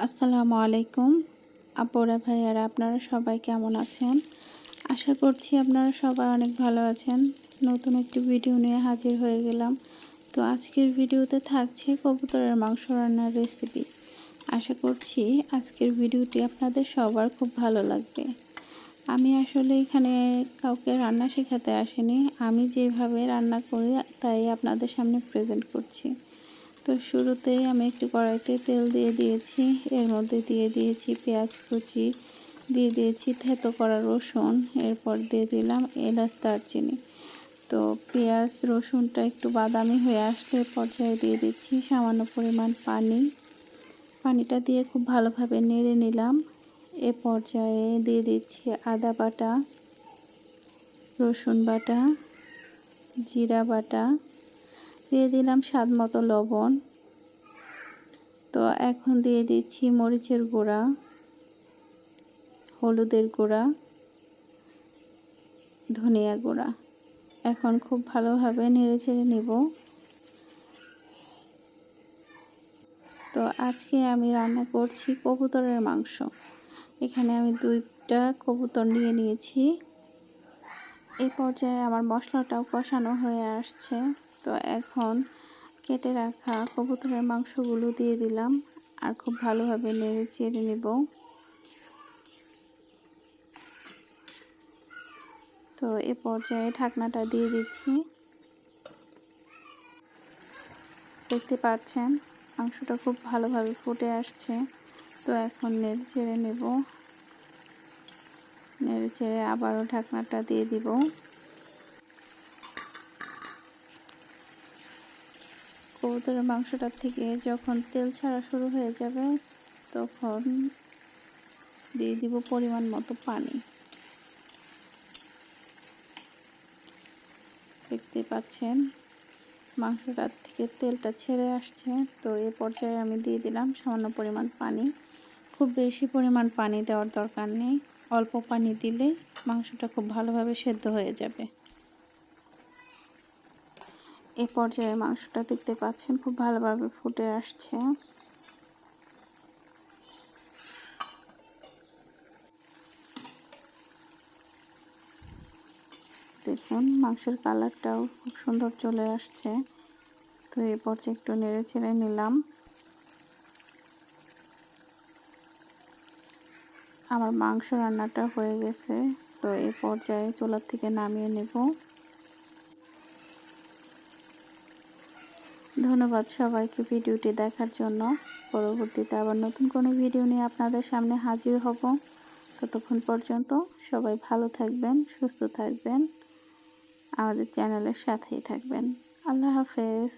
আসসালামু আলাইকুম। আপুরা ভাইয়ারা, আপনারা সবাই কেমন আছেন? আশা করছি আপনারা সবাই অনেক ভালো আছেন। নতুন একটি ভিডিও নিয়ে হাজির হয়ে গেলাম। তো আজকের ভিডিওতে থাকছে কবুতরের মাংস রান্নার রেসিপি আশা করছি আজকের ভিডিওটি আপনাদের সবার খুব ভালো লাগবে। আমি আসলে এখানে কাউকে রান্না শেখাতে আসিনি। আমি যেভাবে রান্না করি, তাই আপনাদের সামনে প্রেজেন্ট করছি। তো শুরুতেই আমি একটু কড়াইতে তেল দিয়ে দিয়েছি। এর মধ্যে দিয়ে দিয়েছি পেঁয়াজ কুচি, দিয়ে দিয়েছি থেতো করা রসুন, এরপর দিয়ে দিলাম এলাচ দারচিনি। তো পেঁয়াজ, রসুনটা একটু বাদামি হয়ে আসলে পর্যায়ে দিয়ে দিচ্ছি সামান্য পরিমাণ পানি। পানিটা দিয়ে খুব ভালোভাবে নেড়ে নিলাম। এ পর্যায়ে দিয়ে দিচ্ছি আদা বাটা, রসুন বাটা, জিরা বাটা দিয়ে দিলাম স্বাদ মতো লবণ। তো এখন দিয়ে দিচ্ছি মরিচের গুঁড়া, হলুদের গুঁড়া, ধনিয়া গুঁড়া। এখন খুব ভালোভাবে নেড়ে চেড়ে নেব। তো আজকে আমি রান্না করছি কবুতরের মাংস। এখানে আমি দুইটা কবুতর নিয়ে নিয়েছি। এই পর্যায়ে আমার মশলাটাও কষানো হয়ে আসছে। তো এখন কেটে রাখা কবুতরের মাংসগুলো দিয়ে দিলাম আর খুব ভালোভাবে নেড়ে চেড়ে নেব। তো এ পর্যায়ে ঢাকনাটা দিয়ে দিচ্ছি। দেখতে পাচ্ছেন মাংসটা খুব ভালোভাবে ফুটে আসছে। তো এখন নেড়ে চেড়ে নেব। নেড়ে চেড়ে আবারও ঢাকনাটা দিয়ে দিব। কবুতরের মাংসটার থেকে যখন তেল ছাড়া শুরু হয়ে যাবে, তখন দিয়ে দিব পরিমাণ মতো পানি। দেখতে পাচ্ছেন, মাংসটার থেকে তেলটা ছেড়ে আসছে। তো এ পর্যায়ে আমি দিয়ে দিলাম সামান্য পরিমাণ পানি। খুব বেশি পরিমাণ পানি দেওয়ার দরকার নেই। অল্প পানি দিলে মাংসটা খুব ভালোভাবে সেদ্ধ হয়ে যাবে। এ পর্যায়ে মাংসটা দেখতে পাচ্ছেন, খুব ভালোভাবে ফুটে আসছে। দেখুন, মাংসের কালারটাও খুব সুন্দর চলে আসছে। তো এই পর্যায়ে একটু নেড়ে ছেড়ে নিলাম। আমার মাংস রান্নাটা হয়ে গেছে, তো এই পর্যায়ে চুলার থেকে নামিয়ে নেব। ধন্যবাদ সবাইকে ভিডিওটি দেখার জন্য। পরবর্তীতে আবার নতুন কোনো ভিডিও নিয়ে আপনাদের সামনে হাজির হব। ততক্ষণ পর্যন্ত সবাই ভালো থাকবেন, সুস্থ থাকবেন। আমাদের চ্যানেলের সাথেই থাকবেন। আল্লাহ হাফেজ।